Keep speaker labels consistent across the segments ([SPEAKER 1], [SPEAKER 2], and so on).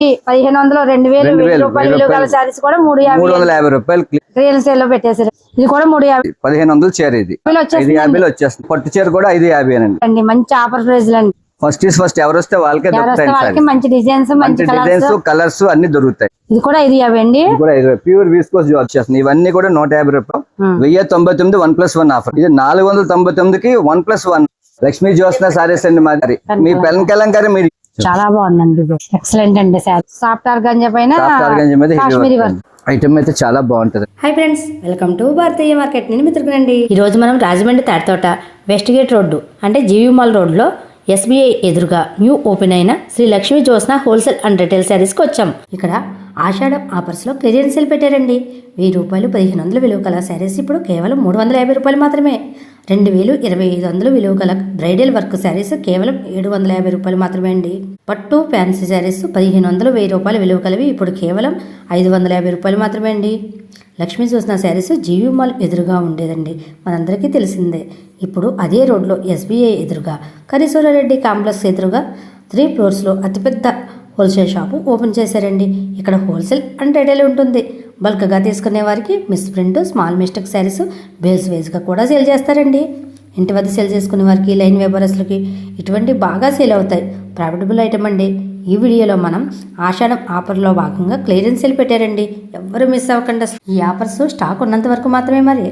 [SPEAKER 1] పదిహేను వందలు రెండు వేలు వెయ్యి రూపాయలు గల. శారీస్ కూడా మూడు
[SPEAKER 2] వందల యాభై రూపాయలు
[SPEAKER 1] రియల్ సేల్లో ఇది కూడా మూడు యాభై.
[SPEAKER 2] పదిహేను వందలు చీర ఇది.
[SPEAKER 1] రూపాయలు
[SPEAKER 2] ఐదు
[SPEAKER 1] వచ్చేసిందండి
[SPEAKER 2] యాభైలు వచ్చేస్తుంది. పట్టు చీర కూడా ఐదు యాభై అండి
[SPEAKER 1] మంచి ఆఫర్ ప్రైస్ అండి
[SPEAKER 2] ఫస్ట్ ఈస్ ఫస్ట్ ఎవరు వస్తే వాళ్ళకే దొరుకుతాయి
[SPEAKER 1] మంచి డిజైన్స్ మంచి
[SPEAKER 2] డిజైన్స్ కలర్స్ అన్ని దొరుకుతాయి.
[SPEAKER 1] ఇది కూడా ఐదు యాభై అండి.
[SPEAKER 2] కూడా ప్యూర్ వీస్కోస్ జాబ్ చేస్తుంది ఇవన్నీ కూడా నూట యాభై రూపాయలు. వెయ్యి తొంభై తొమ్మిది వన్ ప్లస్ వన్ ఆఫర్. ఇది నాలుగు వందల తొంభై తొమ్మిదికి one plus one. Lakshmi Jyotsna saris అండి మాది. మీ పెన్ కలంకారీ మీరు
[SPEAKER 1] చాలా బాగుందండి ఎక్సలెంట్ అండి శారీ. సాఫ్ట్ ఆర్గంజా పైన కాశ్మీరీ వర్క్
[SPEAKER 2] ఐటమ్ అయితే చాలా బాగుంటది.
[SPEAKER 3] Hi friends welcome to Bharatiya market నేను మిత్రుకునండి ఈరోజు మనం Rajahmundry Tadithota west gate road అంటే జీవి మాల్ రోడ్లో ఎస్బీఐ ఎదురుగా న్యూ ఓపెన్ అయిన Shri Lakshmi Jyotsna wholesale and retail శారీస్కి వచ్చాం. ఇక్కడ ఆషాఢం ఆఫర్స్లో క్లియరెన్స్ సేల్ పెట్టారండి. వెయ్యి రూపాయలు పదిహేను వందలు విలువ గల శారీస్ ఇప్పుడు కేవలం మూడు వందల యాభై రూపాయలు మాత్రమే. రెండు వేలు ఇరవై ఐదు వందలు విలువ గల బ్రైడల్ వర్క్ శారీస్ కేవలం ఏడు వందల యాభై రూపాయలు మాత్రమే అండి. పట్టు ఫ్యాన్సీ శారీస్ పదిహేను వందలు వెయ్యి రూపాయలు విలువ కలవి ఇప్పుడు కేవలం ఐదు వందల యాభై రూపాయలు మాత్రమే అండి. లక్ష్మీ చూసిన శారీస్ జీవి మాల్ ఎదురుగా ఉండేదండి. మనందరికీ తెలిసిందే ఇప్పుడు అదే రోడ్లో ఎస్బీఐ ఎదురుగా కరీశ్వరారెడ్డి కాంప్లెక్స్ ఎదురుగా త్రీ ఫ్లోర్స్లో అతిపెద్ద హోల్సేల్ షాపు ఓపెన్ చేశారండి. ఇక్కడ హోల్సేల్ అండ్ రిటైల్ ఉంటుంది. బల్క్గా తీసుకునే వారికి misprint small mistake saris bales వేస్గా కూడా సేల్ చేస్తారండి. ఇంటి వద్ద సేల్ చేసుకునే వారికి లైన్ వ్యాపారస్తులకి ఇటువంటి బాగా సేల్ అవుతాయి. ప్రాఫిటబుల్ ఐటమ్ అండి. ఈ వీడియోలో మనం ఆషాఢం ఆఫర్లో భాగంగా క్లియరెన్స్ సేల్ పెట్టారండి. ఎవ్వరు మిస్ అవ్వకుండా ఈ ఆఫర్స్ స్టాక్ ఉన్నంత వరకు మాత్రమే మరి.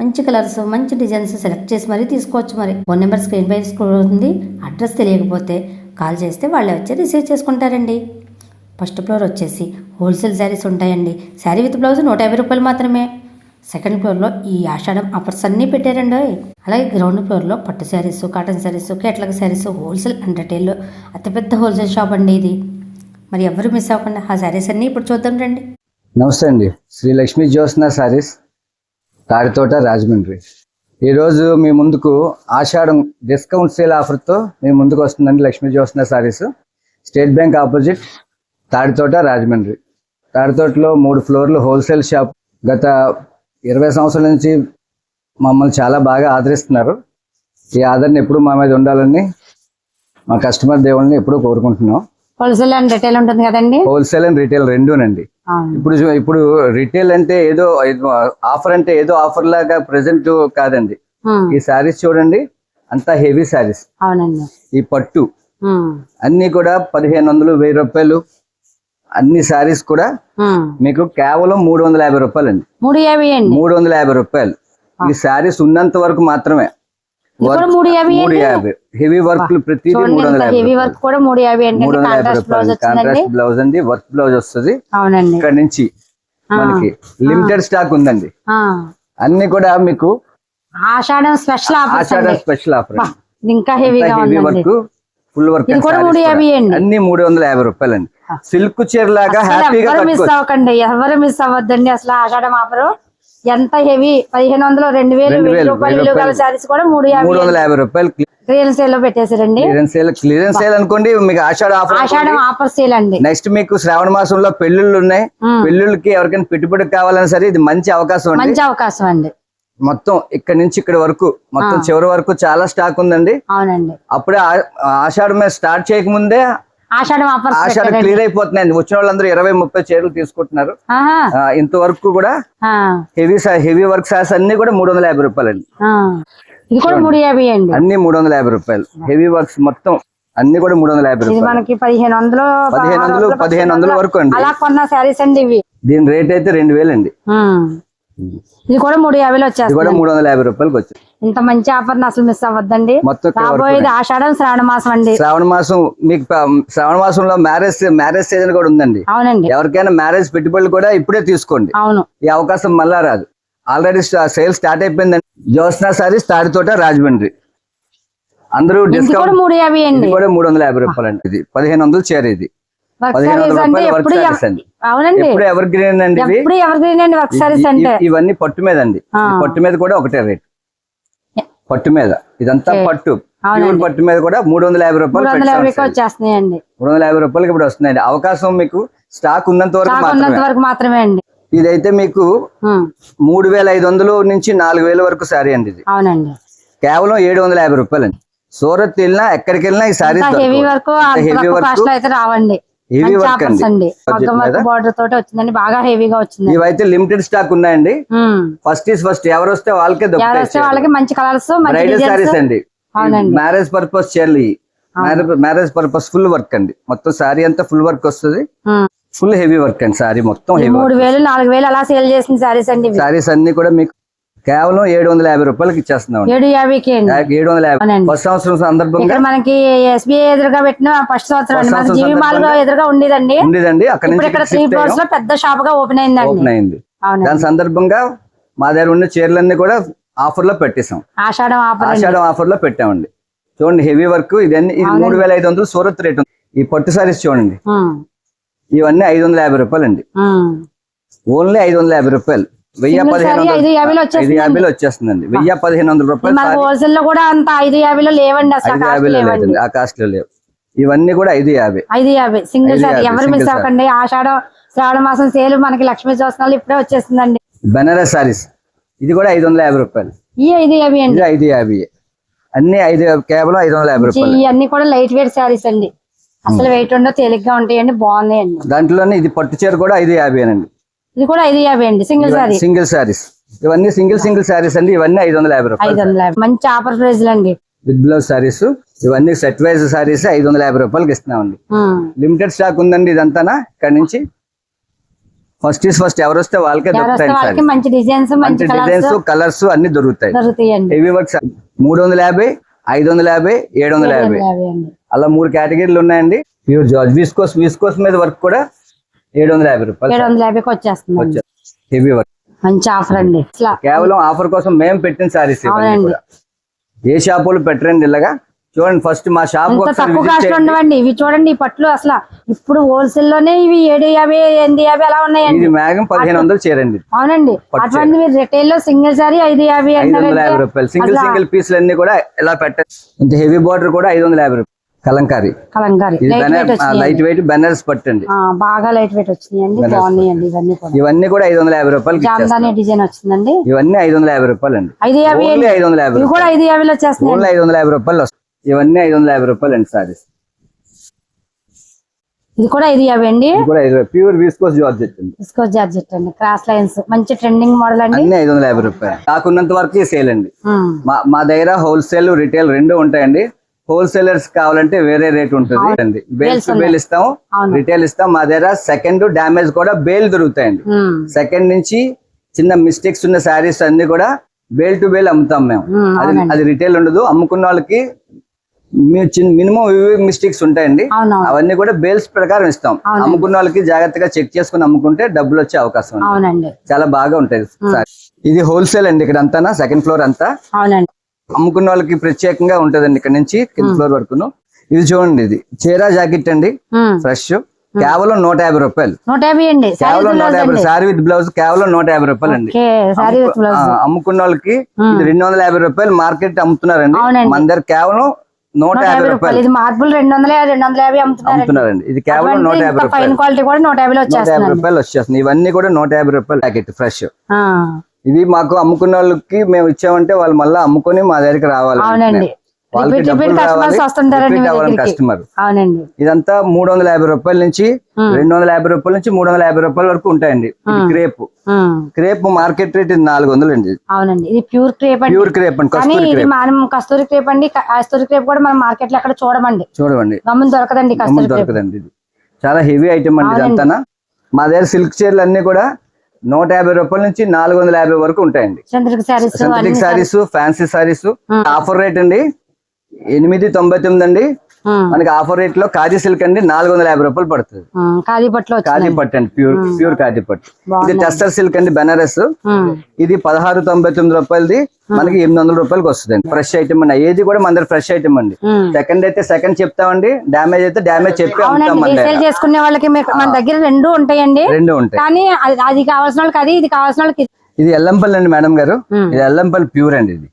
[SPEAKER 3] మంచి కలర్స్ మంచి డిజైన్స్ సెలెక్ట్ చేసి మరీ తీసుకోవచ్చు మరి. ఫోన్ నెంబర్ స్క్రీన్ పై స్క్రోల్ అవుతుంది. అడ్రస్ తెలియకపోతే కాల్ చేస్తే వాళ్ళే వచ్చి రిసీవ్ చేసుకుంటారండి. ఫస్ట్ ఫ్లోర్ వచ్చేసి హోల్సేల్ శారీస్ ఉంటాయండి. శారీ విత్ బ్లౌజ్ నూట యాభై రూపాయలు మాత్రమే. సెకండ్ ఫ్లోర్లో ఈ ఆషాఢం ఆఫర్స్ అన్నీ పెట్టారండి. అలాగే గ్రౌండ్ ఫ్లోర్లో పట్టు saris cotton saris catalogue saris wholesale and అతిపెద్ద హోల్సేల్ షాప్ అండి ఇది. మరి ఎవరు మిస్ అవ్వకుండా ఆ శారీస్ అన్నీ ఇప్పుడు చూద్దాం రండి.
[SPEAKER 2] నమస్తే అండి. శ్రీ లక్ష్మీ జ్యోత్స్న శారీస్ తాడితోట రాజమండ్రి. ఈరోజు మీ ముందుకు ఆషాఢం డిస్కౌంట్ సేల్ ఆఫర్తో మీ ముందుకు వస్తుందండి Lakshmi Jyotsna saris. State bank opposite Tadithota Rajahmundry. తాడితోటలో మూడు ఫ్లోర్లు హోల్సేల్ షాప్. గత ఇరవై సంవత్సరాల నుంచి మమ్మల్ని చాలా బాగా ఆదరిస్తున్నారు. ఈ ఆదరణ ఎప్పుడు మా మీద ఉండాలని మా కస్టమర్ దేవుళ్ళని ఎప్పుడూ కోరుకుంటున్నాం.
[SPEAKER 1] హోల్సేల్ అండ్ రిటైల్ ఉంటుంది కదండి?
[SPEAKER 2] హోల్సేల్ అండ్ రీటైల్ రెండూనండి. ఇప్పుడు ఇప్పుడు రిటైల్ అంటే ఏదో ఆఫర్ అంటే ఏదో ఆఫర్ లాగా ప్రెసెంట్ కాదండి. ఈ శారీస్ చూడండి అంతా హెవీ శారీస్.
[SPEAKER 1] అవునండి.
[SPEAKER 2] ఈ పట్టు. అన్ని కూడా పదిహేను వందలు వెయ్యి రూపాయలు అన్ని శారీస్ కూడా. మీకు కేవలం మూడు వందల యాభై రూపాయలు అండి
[SPEAKER 1] మూడు యాభై అండి
[SPEAKER 2] మూడు వందల యాభై రూపాయలు. ఈ శారీస్ ఉన్నంత వరకు మాత్రమే.
[SPEAKER 1] మూడు యాభై
[SPEAKER 2] హెవీ వర్క్
[SPEAKER 1] చూడండి
[SPEAKER 2] మూడు వందల యాభై
[SPEAKER 1] హెవీ వర్క్ కూడా మూడు యాభై అండి
[SPEAKER 2] మూడు వందల యాభై రూపాయలు. కాంట్రాస్ట్ బ్లౌజ్ అండి. వర్క్ బ్లౌజ్ వస్తుంది. ఇక్కడ నుంచి మనకి లిమిటెడ్ స్టాక్ ఉందండి. అన్ని కూడా మీకు
[SPEAKER 1] Ashadham special offers
[SPEAKER 2] Ashadha special offer
[SPEAKER 1] ఇంకా హెవీగా
[SPEAKER 2] హెవీ వర్క్ ఫుల్ వర్క్
[SPEAKER 1] ఇది కూడా మూడు యాభై అండి.
[SPEAKER 2] అన్ని మూడు వందల యాభై రూపాయలు అండి సిల్క్ చీర లాగా హ్యాపీగా
[SPEAKER 1] మిస్ అవ్వకండి. ఎవరు మిస్ అవ్వద్దండి. అసలు ఆషాఢం ఆఫర్ ఎంత హెవీ పదిహేను వందలు రెండు వేలు రూపాయలు గల. శారీస్ కూడా మూడు యాభై
[SPEAKER 2] మూడు వందల యాభై రూపాయలు.
[SPEAKER 1] రియల్ సేల్లో పెట్టేశారండి.
[SPEAKER 2] క్లియరెన్స్ సేల్ క్లియరెన్స్ సేల్ అనుకోండి మీకు Ashadha offer
[SPEAKER 1] Ashadham offer sale అండి.
[SPEAKER 2] నెక్స్ట్ మీకు శ్రావణ మాసంలో పెళ్ళిళ్ళు ఉన్నాయి. పెళ్ళిళ్ళకి ఎవరికైనా పెట్టుబడి కావాలన్నా సరే ఇది మంచి అవకాశం
[SPEAKER 1] మంచి అవకాశం అండి.
[SPEAKER 2] మొత్తం ఇక్కడ నుంచి ఇక్కడ వరకు మొత్తం చివరి వరకు చాలా స్టాక్ ఉందండి.
[SPEAKER 1] అవునండి.
[SPEAKER 2] అప్పుడే ఆషాఢ మీద స్టార్ట్ చేయకముందే
[SPEAKER 1] ఆషాఢం
[SPEAKER 2] ఆషాఢ క్లియర్ అయిపోతున్నాయండి. వచ్చిన వాళ్ళందరూ ఇరవై ముప్పై చీరలు తీసుకుంటున్నారు. ఇంతవరకు కూడా హెవీ హెవీ వర్క్ సాస్ అన్ని కూడా మూడు వందల యాభై రూపాయలు అండి
[SPEAKER 1] ఆ. ఇది కూడా మూడు యాభై అండి.
[SPEAKER 2] అన్ని మూడు వందల యాభై రూపాయలు. హెవీ వర్క్స్ మొత్తం అన్ని కూడా మూడు వందల యాభై రూపాయలు.
[SPEAKER 1] మనకి పదిహేను వందలు
[SPEAKER 2] పదిహేను వందలు పదిహేను వందల వరకు అండి.
[SPEAKER 1] అలా కొన్న శారీస్ అండి ఇవి.
[SPEAKER 2] దీని రేట్ అయితే రెండు వేలు అండి.
[SPEAKER 1] ఇది కూడా మూడు యాభైలో
[SPEAKER 2] ఇది
[SPEAKER 1] వచ్చేస్తుంది.
[SPEAKER 2] కూడా మూడు వందల యాభై రూపాయలకి వచ్చింది
[SPEAKER 1] ఇంత మంచి ఆఫర్ అసలు మిస్ అవ్వద్దండి.
[SPEAKER 2] మొత్తం
[SPEAKER 1] రాబోయేది ఆషాఢం శ్రావణ మాసం అండి.
[SPEAKER 2] శ్రావణ మాసం మీకు శ్రావణ మాసంలో మ్యారేజ్ మ్యారేజ్ సీజన్ కూడా ఉందండి.
[SPEAKER 1] అవునండి.
[SPEAKER 2] ఎవరికైనా మ్యారేజ్ పెట్టుబడులు కూడా ఇప్పుడే తీసుకోండి.
[SPEAKER 1] అవును.
[SPEAKER 2] ఈ అవకాశం మళ్ళా రాదు. ఆల్రెడీ సేల్ స్టార్ట్ అయిపోయిందండి. జ్యోత్స్నా సారీస్ తాడితోట రాజమండ్రి. అందరూ డిస్కౌంట్
[SPEAKER 1] మూడు యాభై అండి.
[SPEAKER 2] కూడా మూడు వందల యాభై రూపాయలు అండి ఇది పదిహేను వందలు చీర
[SPEAKER 1] అంటే
[SPEAKER 2] రూపాయలు వర్క్
[SPEAKER 1] ఎప్పుడు
[SPEAKER 2] సారీస్ అండి.
[SPEAKER 1] అవునండి.
[SPEAKER 2] ఎప్పుడు ఎవర్ గ్రీన్ అండి ఇవి.
[SPEAKER 1] ఎప్పుడు ఎవరి గ్రీన్ అండి వర్క్ సారీస్
[SPEAKER 2] ఇ-
[SPEAKER 1] అంటే.
[SPEAKER 2] ఇ- ఇవన్నీ పట్టు మీద అండి. పట్టు మీద కూడా ఒకటే రేట్. పట్టు మీద. ఇదంతా. పట్టు. ప్యూర్ పట్టు మీద కూడా మూడు వందల యాభై రూపాయలు
[SPEAKER 1] మూడు వందల యాభైకి
[SPEAKER 2] పెట్టాలి
[SPEAKER 1] వచ్చేస్తున్నాయండి.
[SPEAKER 2] మూడు వందల యాభై రూపాయలకి ఇప్పుడు వస్తున్నాయండి. అవకాశం మీకు స్టాక్ ఉన్నంత వరకు మాత్రమే.
[SPEAKER 1] అండి.
[SPEAKER 2] ఇదైతే మీకు. మూడు వేల ఐదు వందలు నుంచి నాలుగు వేల వరకు సారీ అండి ఇది.
[SPEAKER 1] అవునండి.
[SPEAKER 2] కేవలం ఏడు వందల యాభై రూపాయలు అండి సూరత్ వెళ్ళినా ఎక్కడికి వెళ్ళినా ఈ సారీస్
[SPEAKER 1] హెవీ వర్క్ రావండి. ఆఫర్స్
[SPEAKER 2] అండి.
[SPEAKER 1] బార్డర్ తోటి వచ్చిందండి. బాగా హెవీగా వచ్చింది.
[SPEAKER 2] ఇవైతే లిమిటెడ్ స్టాక్ ఉన్నాయండి. ఫస్ట్ ఈస్ ఫస్ట్ ఎవరు వస్తే వాళ్ళకే
[SPEAKER 1] ఎవరు వస్తే వాళ్ళకి మంచి కలర్స్
[SPEAKER 2] బ్రైడల్ సారీస్ అండి. మ్యారేజ్ పర్పస్ చీరలు మ్యారేజ్ పర్పస్ ఫుల్ వర్క్ అండి. మొత్తం సారీ అంతా ఫుల్ వర్క్ వస్తుంది. ఫుల్ హెవీ వర్క్ అండి సారీ మొత్తం
[SPEAKER 1] మూడు వేలు నాలుగు వేలు అలా సేల్ చేసిన సారీస్ అండి.
[SPEAKER 2] సారీస్ అన్ని కూడా మీకు కేవలం ఏడు వందల యాభై రూపాయలకి ఇచ్చేస్తున్నాం
[SPEAKER 1] ఏడు యాభైకి
[SPEAKER 2] ఏడు వందల యాభై. ఫస్ట్ సంవత్సరం సందర్భంగా
[SPEAKER 1] మనకి ఎస్బీఐ ఎదురుగా పెట్టిన ఫస్ట్ సంవత్సరం ఎదురుగా ఉండేదండి.
[SPEAKER 2] ఉండేదండి. అక్కడ నుంచి
[SPEAKER 1] ఇక్కడ త్రీ ఫ్లోర్స్లో పెద్ద షాప్గా ఓపెన్ అయిందండి.
[SPEAKER 2] ఓపెన్ అయింది. దాని సందర్భంగా మా దగ్గర ఉన్న చీరలన్నీ కూడా ఆఫర్లో పెట్టేసాం
[SPEAKER 1] ఆషాఢం ఆఫర్
[SPEAKER 2] ఆషాఢం ఆఫర్లో పెట్టామండి. చూడండి హెవీ వర్క్. ఇదన్నీ ఇది మూడు వేల ఐదు వందలు సూరత్ రేట్ ఉంది. ఈ పట్టు సారీస్ చూడండి. ఇవన్నీ ఐదు వందల యాభై రూపాయలు అండి. ఓన్లీ ఐదు వందల యాభై రూపాయలు. వెయ్యి పదిహేను
[SPEAKER 1] ఐదు యాభైలో వచ్చేస్తుందండి.
[SPEAKER 2] వెయ్యి పదిహేను వందల రూపాయలు
[SPEAKER 1] హోల్సేల్లో కూడా అంత ఐదు యాభైలో లేవండి
[SPEAKER 2] ఐదు యాభైలో లేదండి. ఆ కాస్ట్లో లేవు. ఇవన్నీ కూడా ఐదు యాభై.
[SPEAKER 1] ఐదు యాభై. సింగిల్ సారీ ఎవరు మిస్. అవ్వకండి. ఆషాఢం శ్రావణ మాసం సేల్ మనకి లక్ష్మీ చూస్తున్నాళ్ళు ఇప్పుడే వచ్చేస్తుందండి.
[SPEAKER 2] బెనారస్ సారీస్. ఇది కూడా ఐదు వందల యాభై రూపాయలు.
[SPEAKER 1] ఈ ఐదు యాభై అండి.
[SPEAKER 2] ఐదు యాభై. అన్ని ఐదు కేవలం ఐదు వందల యాభై రూపాయలు.
[SPEAKER 1] ఇవన్నీ కూడా లైట్ వెయిట్ శారీస్ అండి. అసలు వెయిట్ ఉండో తేలిగ్గా ఉంటాయండి బాగున్నాయండి.
[SPEAKER 2] దాంట్లోనే ఇది పట్టు చీర కూడా ఐదు యాభై అండి
[SPEAKER 1] ఇది కూడా ఐదు యాభై అండి సింగిల్ సారీ
[SPEAKER 2] సింగిల్ సారీస్ ఇవన్నీ సింగిల్ సింగిల్ సారీస్ అండి ఇవన్నీ ఐదు వందల యాభై
[SPEAKER 1] ఐదు
[SPEAKER 2] రూపాయలు
[SPEAKER 1] వందల యాభై. మంచి ఆఫర్ ప్రైజ్ అండి.
[SPEAKER 2] విత్ బ్లౌజ్ సారీస్ ఇవన్నీ సెట్ వైజ్ సారీస్ ఐదు వందల యాభై రూపాయలకి ఇస్తున్నామండి. లిమిటెడ్ స్టాక్ ఉందండి ఇదంతానా? ఇక్కడ నుంచి ఫస్ట్ ఈస్ ఫస్ట్ ఎవరు వస్తే వాళ్ళకే దొరుకుతాయి
[SPEAKER 1] మంచి డిజైన్స్
[SPEAKER 2] మంచి
[SPEAKER 1] మంచి
[SPEAKER 2] డిజైన్స్
[SPEAKER 1] కలర్స్
[SPEAKER 2] అన్ని దొరుకుతాయి. హెవీ వర్క్ మూడు వందల యాభై ఐదు వందల యాభై ఏడు వందల యాభై. అలా మూడు కేటగిరీలు ఉన్నాయండి. ప్యూర్ జార్జ్ విస్కోస్ విస్కోస్ మీద వర్క్ కూడా ఏడు వందల యాభై
[SPEAKER 1] ఏడు
[SPEAKER 2] రూపాయలు
[SPEAKER 1] వందల యాభైకి
[SPEAKER 2] హెవీ వర్క్.
[SPEAKER 1] మంచి ఆఫర్ అండి.
[SPEAKER 2] కేవలం ఆఫర్ కోసం మేము పెట్టిన సారీస్. ఏ షాపులు పెట్టరండి ఇలాగా? చూడండి ఫస్ట్ మా షాప్
[SPEAKER 1] తక్కువ కాస్ట్ ఉండవండి. ఇవి చూడండి ఈ పట్లు అసలు ఇప్పుడు హోల్సేల్లోనే ఇవి ఏడు యాభై ఎనిమిది యాభై అలా ఉన్నాయండి.
[SPEAKER 2] ఇది మ్యాగం పదిహేను వందలు చేరండి.
[SPEAKER 1] అవునండి. అటువంటి మీరు రిటైల్లో సింగిల్ సారీ ఐదు యాభై
[SPEAKER 2] యాభై రూపాయలు. సింగిల్ సింగిల్ పీసులు అన్ని కూడా ఎలా పెట్టారు ఇంత హెవీ బార్డర్ కూడా ఐదు వందల యాభై రూపాయలు. కలంకారీ.
[SPEAKER 1] లైట్ వెయిట్
[SPEAKER 2] బెనర్స్ పట్టండి.
[SPEAKER 1] బాగా లైట్ వెయిట్ వచ్చినాయండి బాగున్నాయండి ఇవన్నీ కూడా.
[SPEAKER 2] ఇవన్నీ కూడా ఐదు వందల యాభై.
[SPEAKER 1] జామదాని డిజైన్ వచ్చిందండి.
[SPEAKER 2] ఇవన్నీ ఐదు వందల యాభై రూపాయలు అండి
[SPEAKER 1] ఐదు యాభై
[SPEAKER 2] ఐదు వందల యాభై
[SPEAKER 1] కూడా ఐదు యాభైలో
[SPEAKER 2] ఓన్లీ ఐదు వందల యాభై రూపాయలు వస్తాయి. ఇవన్నీ ఐదు వందల యాభై రూపాయలు అండి సారీస్.
[SPEAKER 1] ఇది కూడా ఐదు యాభై అండి.
[SPEAKER 2] ప్యూర్ వీస్కోస్ జార్జెట్ అండి.
[SPEAKER 1] డిస్కో జార్జెట్ అండి. క్రాస్ లైన్స్ మంచి ట్రెండింగ్ మోడల్ అండి.
[SPEAKER 2] అన్ని ఐదు వందల యాభై రూపాయలు. నాకున్నంత వరకు సేల్ అండి. మా దగ్గర హోల్సేల్ రిటైల్ రెండు ఉంటాయండి. హోల్సేలర్స్ కావాలంటే వేరే రేట్ ఉంటుంది. అండి. బేల్ ఇస్తాం. రిటైల్ ఇస్తాం మా దగ్గర సెకండ్ డ్యామేజ్ కూడా బేల్ దొరుకుతాయండి. సెకండ్ నుంచి చిన్న మిస్టేక్స్ ఉన్న శారీస్ అన్ని కూడా బేల్ టు బేల్ అమ్ముతాం మేము. అది అది రిటైల్ ఉండదు. అమ్ముకున్న వాళ్ళకి మినిమం మిస్టేక్స్ ఉంటాయండి. అవన్నీ కూడా బేల్స్ ప్రకారం ఇస్తాం. అమ్ముకున్న వాళ్ళకి జాగ్రత్తగా చెక్ చేసుకుని అమ్ముకుంటే డబ్బులు వచ్చే అవకాశం చాలా బాగా ఉంటాయి సారీ. ఇది హోల్సేల్ అండి ఇక్కడ అంతా సెకండ్ ఫ్లోర్ అంతా?
[SPEAKER 1] అవునండి.
[SPEAKER 2] అమ్ముకున్న వాళ్ళకి ప్రత్యేకంగా ఉంటదండి ఇక్కడ నుంచి కింద ఫ్లోర్ వరకును. ఇది చూడంండి ఇది. చీరా జాకెట్ అండి. ఫ్రెష్ కేవలం నూట యాభై రూపాయలు.
[SPEAKER 1] నూట యాభై అండి. సారీ
[SPEAKER 2] కేవలం నూట యాభై సారీ విత్ బ్లౌజ్ కేవలం నూట యాభై రూపాయలు అండి. అమ్ముకున్న వాళ్ళకి రెండు వందల యాభై రూపాయలు మార్కెట్ అమ్ముతున్నారండి. మన దగ్గర కేవలం నూట యాభై
[SPEAKER 1] రూపాయలు. ఇది మార్బుల్ రెండు వందల రెండు వందల యాభై అమ్ముతున్నారండి.
[SPEAKER 2] ఇది కేవలం నూట యాభై రూపాయలు.
[SPEAKER 1] క్వాలిటీ కూడా నూట
[SPEAKER 2] యాభై రూపాయలు వచ్చేస్తుంది. ఇవన్నీ కూడా నూట యాభై రూపాయలు ప్యాకెట్ ఫ్రెష్ ఇది మాకు అమ్ముకున్న వాళ్ళకి మేము ఇచ్చామంటే వాళ్ళు మళ్ళీ అమ్ముకొని మా దగ్గరికి రావాలి.
[SPEAKER 1] అవునండి.
[SPEAKER 2] కస్టమర్
[SPEAKER 1] అవునండి.
[SPEAKER 2] ఇదంతా మూడు వందల యాభై రూపాయల నుంచి రెండు వందల యాభై రూపాయల నుంచి మూడు వందల యాభై రూపాయల వరకు ఉంటాయండి. క్రేప్. క్రేప్ మార్కెట్ రేట్ ఇది నాలుగు వందలు అండి.
[SPEAKER 1] అవునండి. ఇది ప్యూర్ క్రేప్
[SPEAKER 2] ప్యూర్ క్రేప్ అండి
[SPEAKER 1] కానీ ఇది మనం కస్తూరి క్రేప్ అండి. కస్తూరి క్రేప్ కూడా మనం మార్కెట్లో ఎక్కడ చూడమండి.
[SPEAKER 2] చూడవండి
[SPEAKER 1] గమ్మున దొరకదండి
[SPEAKER 2] దొరకదండి ఇది. చాలా హెవీ ఐటమ్ అండి ఇదంతా మా దగ్గర సిల్క్ చీరలు అన్ని కూడా నూట యాభై రూపాయల నుంచి నాలుగు వందల యాభై వరకు ఉంటాయండి. Synthetic saris fancy saris offer rate అండి ఎనిమిది తొంభై తొమ్మిది అండి. మనకి ఆఫర్ రేట్లో కాజీ సిల్క్ అండి నాలుగు వందల యాభై రూపాయలు పడుతుంది.
[SPEAKER 1] ఖాళీ పట్లో
[SPEAKER 2] కాజీ పట్టు అండి ప్యూర్ ప్యూర్ కాజీ పట్టు. ఇది టెస్టర్ సిల్క్ అండి బెనారస్. ఇది పదహారు తొంభై తొమ్మిది రూపాయలది మనకి ఎనిమిది వందల రూపాయలకి వస్తుంది ఫ్రెష్ ఐటమ్ అండి. ఏది కూడా మన దగ్గర ఫ్రెష్ ఐటమ్ అండి. సెకండ్ అయితే సెకండ్ చెప్తామండి డ్యామేజ్ అయితే డ్యామేజ్ చెప్పి
[SPEAKER 1] రీసేల్ చేసుకునే వాళ్ళకి మన దగ్గర రెండు ఉంటాయండి.
[SPEAKER 2] రెండు ఉంటాయి.
[SPEAKER 1] కానీ అది కావాల్సిన వాళ్ళకి అది ఇది కావాల్సిన వాళ్ళకి ఇది.
[SPEAKER 2] ఎల్లంపల్లి అండి మేడం గారు. ఇది ఎల్లంపల్లి ప్యూర్ అండి ఇది.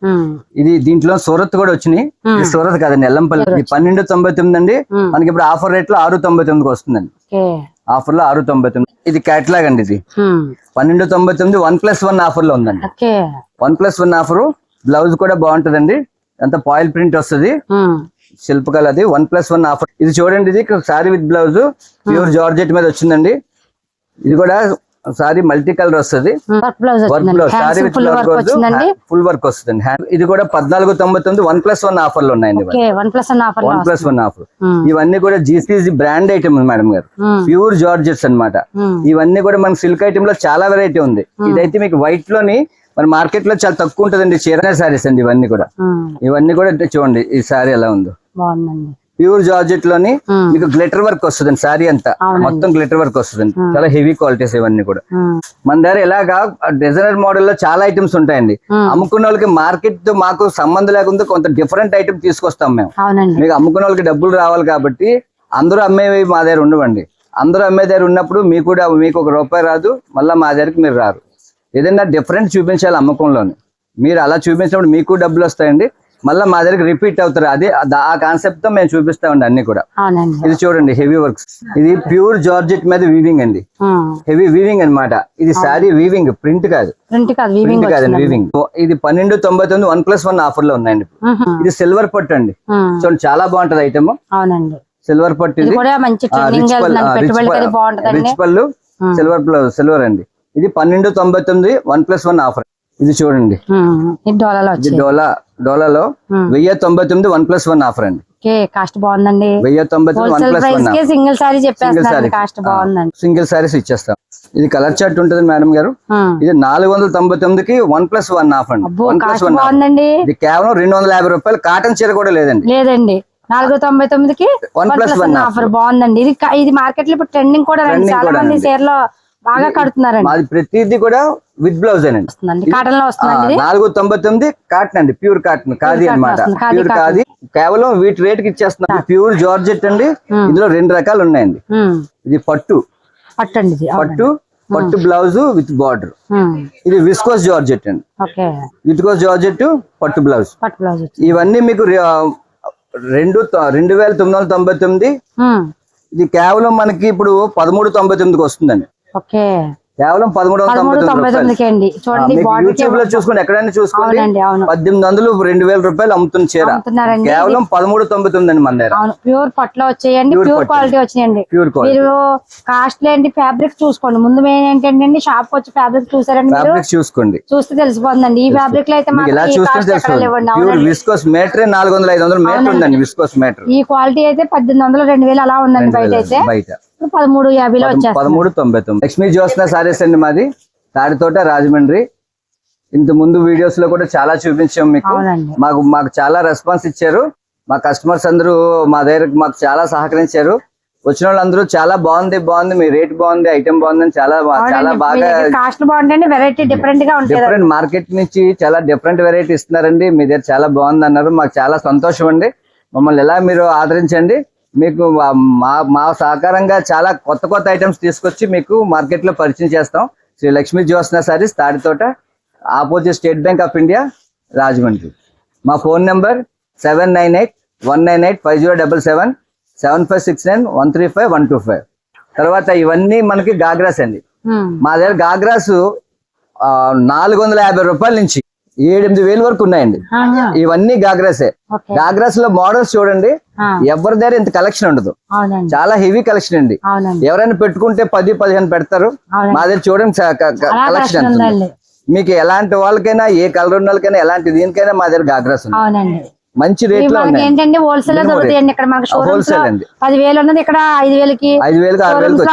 [SPEAKER 2] ఇది దీంట్లో సూరత్ కూడా వచ్చినాయి. ఇది సూరత్ కాదండి ఎల్లంపల్లి. ఇది పన్నెండు తొంభై తొమ్మిది అండి. మనకి ఇప్పుడు ఆఫర్ రేట్లో ఆరు తొంభై తొమ్మిదికి వస్తుందండి. ఆఫర్లో ఆరు తొంభై తొమ్మిది. ఇది క్యాట్లాగ్ అండి ఇది. పన్నెండు తొంభై తొమ్మిది వన్ ప్లస్ వన్ ఆఫర్లో ఉందండి one plus one offer blouse కూడా బాగుంటదండి. అంత పాయిల్ ప్రింట్ వస్తుంది. శిల్పకళ అది. One plus one offer. ఇది చూడండి ఇది sari with blouse. Pure georgette మీద వచ్చిందండి. ఇది కూడా సారీ మల్టీ కలర్ వస్తుంది.
[SPEAKER 1] Work blouse
[SPEAKER 2] sari with
[SPEAKER 1] full work
[SPEAKER 2] వస్తుంది ఇది కూడా పద్నాలుగు తొంభై తొమ్మిది వన్ ప్లస్ వన్ ఆఫర్లో ఉన్నాయండి
[SPEAKER 1] వన్ ప్లస్
[SPEAKER 2] వన్ ఆఫర్ ఇవన్నీ కూడా జీసీజీ బ్రాండ్ ఐటమ్ మేడం గారు. ప్యూర్ జార్జెట్స్ అన్నమాట. ఇవన్నీ కూడా మన సిల్క్ ఐటమ్లో చాలా వెరైటీ ఉంది. ఇదైతే మీకు వైట్లోని మన మార్కెట్లో చాలా తక్కువ ఉంటుందండి. చీర సారీస్ అండి ఇవన్నీ కూడా. ఇవన్నీ కూడా చూడండి ఈ సారీ ఎలా ఉందో.
[SPEAKER 1] బాగుందండి.
[SPEAKER 2] ప్యూర్
[SPEAKER 1] జార్జెట్లోని.
[SPEAKER 2] మీకు గ్లిటర్ వర్క్ వస్తుంది సారీ అంతా. మొత్తం గ్లిటర్ వర్క్ వస్తుంది చాలా హెవీ క్వాలిటీస్ ఇవన్నీ కూడా. మన దగ్గర ఇలాగా డిజైనర్ మోడల్లో చాలా ఐటమ్స్ ఉంటాయండి. అమ్ముకున్న వాళ్ళకి మార్కెట్తో మాకు సంబంధం లేకుండా కొంత డిఫరెంట్ ఐటమ్ తీసుకొస్తాం మేము. మీకు అమ్ముకున్న వాళ్ళకి డబ్బులు రావాలి కాబట్టి అందరూ అమ్మేవి మా దగ్గర ఉండవండి. అందరూ అమ్మే దగ్గర ఉన్నప్పుడు మీకు కూడా మీకు ఒక రూపాయి రాదు మళ్ళీ మా దగ్గరికి మీరు రారు. ఏదైనా డిఫరెంట్ చూపించాలి అమ్మకంలోని మీరు అలా చూపించినప్పుడు మీకు డబ్బులు వస్తాయండి. మళ్ళీ మా దగ్గరికి రిపీట్ అవుతారు. అదే ఆ- కాన్సెప్ట్తో మేము చూపిస్తామండి అన్ని కూడా. ఇది చూడండి హెవీ వర్క్స్ ఇది ప్యూర్ జార్జెట్ మీద వీవింగ్ అండి. హెవీ వీవింగ్ అన్నమాట. ఇది సారీ వీవింగ్ ప్రింట్ కాదు.
[SPEAKER 1] ప్రింట్ కాదు
[SPEAKER 2] ప్రింట్ కాదండి వీవింగ్ ఇది పన్నెండు తొంభై తొమ్మిది వన్ ప్లస్ వన్ ఆఫర్లో ఉన్నాయండి. ఇది సిల్వర్ పట్టు అండి. చూడండి చాలా బాగుంటది ఐటమ్
[SPEAKER 1] అవునండి.
[SPEAKER 2] సిల్వర్ పట్టు రిచ్ పళ్ళు సిల్వర్ సిల్వర్ అండి. ఇది పన్నెండు తొంభై తొమ్మిది వన్ ప్లస్ వన్ ఆఫర్ ఇది చూడండి. డోలా డోలాలో. వెయ్యి తొంభై తొమ్మిది వన్ ప్లస్ వన్ ఆఫర్ అండి.
[SPEAKER 1] కాస్ట్ బాగుందండి.
[SPEAKER 2] వెయ్యి తొంభై తొమ్మిది one plus one
[SPEAKER 1] single sari
[SPEAKER 2] sari
[SPEAKER 1] cost బాగుందండి.
[SPEAKER 2] సింగిల్ సారీస్ ఇచ్చేస్తాం. ఇది కలర్ చార్ట్ ఉంటుంది మేడం గారు. ఇది నాలుగు వందల తొంభై తొమ్మిదికి వన్ ప్లస్ వన్ ఆఫ్ అండి. వన్ ప్లస్
[SPEAKER 1] కాస్ట్
[SPEAKER 2] వన్ ఇది కేవలం రెండు వందల యాభై రూపాయలు. కాటన్ చీర కూడా లేదండి.
[SPEAKER 1] లేదండి. నాలుగు తొంభై తొమ్మిదికి
[SPEAKER 2] One plus one
[SPEAKER 1] ఆఫర్. బాగుందండి. ఇది ఇది మార్కెట్లో ఇప్పుడు ట్రెండింగ్ కూడా చాలా మంది. చీరలో బాగా కడుతున్నారండి.
[SPEAKER 2] మాది ప్రతిదీ కూడా విత్ బ్లౌజ్ అండి
[SPEAKER 1] కాటన్లో వస్తుందండి ఇది?
[SPEAKER 2] నాలుగు తొంభై తొమ్మిది కాటన్ అండి ప్యూర్ కాటన్ కాది
[SPEAKER 1] వస్తుంది, ఖాదీ
[SPEAKER 2] ప్యూర్ కాది కేవలం వీటి రేట్కి ఇచ్చేస్తున్నాం ప్యూర్ జార్జెట్ అండి. ఇందులో రెండు రకాలు ఉన్నాయండి. ఇది పట్టు.
[SPEAKER 1] పట్టండి ఇది. అవునండి.
[SPEAKER 2] పట్టు పట్టు బ్లౌజ్ విత్ బార్డర్. ఇది విస్కోస్ జార్జెట్ అండి. విస్కోస్ జార్జెట్ పట్టు బ్లౌజ్.
[SPEAKER 1] పట్టు
[SPEAKER 2] ఇవన్నీ మీకు రెండు రెండు వేల తొమ్మిది వందల తొంభై తొమ్మిది. ఇది కేవలం మనకి ఇప్పుడు పదమూడు తొంభై తొమ్మిదికి వస్తుందండి.
[SPEAKER 1] ఓకే.
[SPEAKER 2] కేవలం పదమూడు
[SPEAKER 1] అండి. చూడండి
[SPEAKER 2] యూట్యూబ్లో చూసుకోండి ఎక్కడైనా చూసుకోండి. పద్దెనిమిది వందలు రెండు వేల రూపాయలు అమ్ముతున్న చీర. కేవలం పదమూడు తొంభై తొమ్మిది అండి మన దగ్గర.
[SPEAKER 1] ప్యూర్ పట్లో వచ్చేయండి ప్యూర్. క్వాలిటీ వచ్చినాయండి. మీరు కాస్ట్లీ అండి ఫ్యాబ్రిక్ చూసుకోండి. ముందు మెయిన్ ఏంటంటే షాప్ వచ్చి ఫ్యాబ్రిక్ చూసారండి
[SPEAKER 2] ఫ్యాబ్రిక్ చూసుకోండి.
[SPEAKER 1] చూస్తే తెలిసిపోతుందండి. ఈ ఫ్యాబ్రిక్లో అయితే
[SPEAKER 2] ఇలా చూస్తే
[SPEAKER 1] కాస్ట్
[SPEAKER 2] విస్కోస్ మీటర్ నాలుగు వందల ఐదు వందల. మీటర్ ఉందండి విస్కోస్ మీటర్
[SPEAKER 1] ఈ క్వాలిటీ అయితే పద్దెనిమిది వందలు రెండు వేలు అలా ఉందండి బయట అయితే.
[SPEAKER 2] బయట.
[SPEAKER 1] పదమూడు యాభైలో వచ్చేస్తుంది.
[SPEAKER 2] పదమూడు తొంభై తొమ్మిది లక్ష్మీ జ్యోత్స్న సారీస్ అండి మాది. తాడితోట రాజమండ్రి. ఇంత ముందు వీడియోస్లో కూడా చాలా చూపించాం మీకు. మాకు మాకు చాలా రెస్పాన్స్ ఇచ్చారు. మా కస్టమర్స్ అందరూ మా దగ్గర మాకు చాలా సహకరించారు. వచ్చిన వాళ్ళందరూ చాలా బాగుంది బాగుంది మీ రేట్ బాగుంది ఐటమ్ బాగుంది అని చాలా చాలా బాగా
[SPEAKER 1] కాస్ట్ బాగుంటాయండి వెరైటీ డిఫరెంట్గా ఉంటుంది.
[SPEAKER 2] డిఫరెంట్ మార్కెట్ నుంచి చాలా డిఫరెంట్ వెరైటీ ఇస్తున్నారండి. మీ దగ్గర చాలా బాగుంది అన్నారు మాకు చాలా సంతోషం అండి. మమ్మల్ని ఎలా మీరు ఆదరించండి. మీకు మా- మా సహకారంగా చాలా కొత్త కొత్త ఐటమ్స్ తీసుకొచ్చి మీకు మార్కెట్లో పరిచయం చేస్తాం. Shri Lakshmi Jyotsna saris Tadithota opposite state bank of India Rajahmundry. మా phone number seven nine eight one nine eight five zero double seven seven five six nine one three five one two five తర్వాత ఇవన్నీ మనకి గాగ్రాస్ అండి. మా దగ్గర గాగ్రాస్ నాలుగు వందల యాభై రూపాయల నుంచి ఏడెనిమిది వేలు వరకు ఉన్నాయండి. ఇవన్నీ గాగ్రాసే గాగ్రాస్లో మోడల్స్ చూడండి. ఎవరి దగ్గర ఇంత కలెక్షన్ ఉండదు. చాలా హెవీ కలెక్షన్ అండి. ఎవరైనా పెట్టుకుంటే పది పదిహేను పెడతారు. మా దగ్గర చూడండి కలెక్షన్ మీకు ఎలాంటి వాళ్ళకైనా ఏ కలర్ ఉన్న వాళ్ళకైనా ఎలాంటి దీనికైనా మా దగ్గర గాగ్రాస్ మంచి రేట్లో
[SPEAKER 1] ఏంటంటే హోల్సేల్ దొరుకుతాయండి ఇక్కడ మనకి
[SPEAKER 2] హోల్సేల్ అండి.
[SPEAKER 1] పదివేలు ఉన్నది ఇక్కడ ఐదు వేలకి.
[SPEAKER 2] ఐదు వేలకు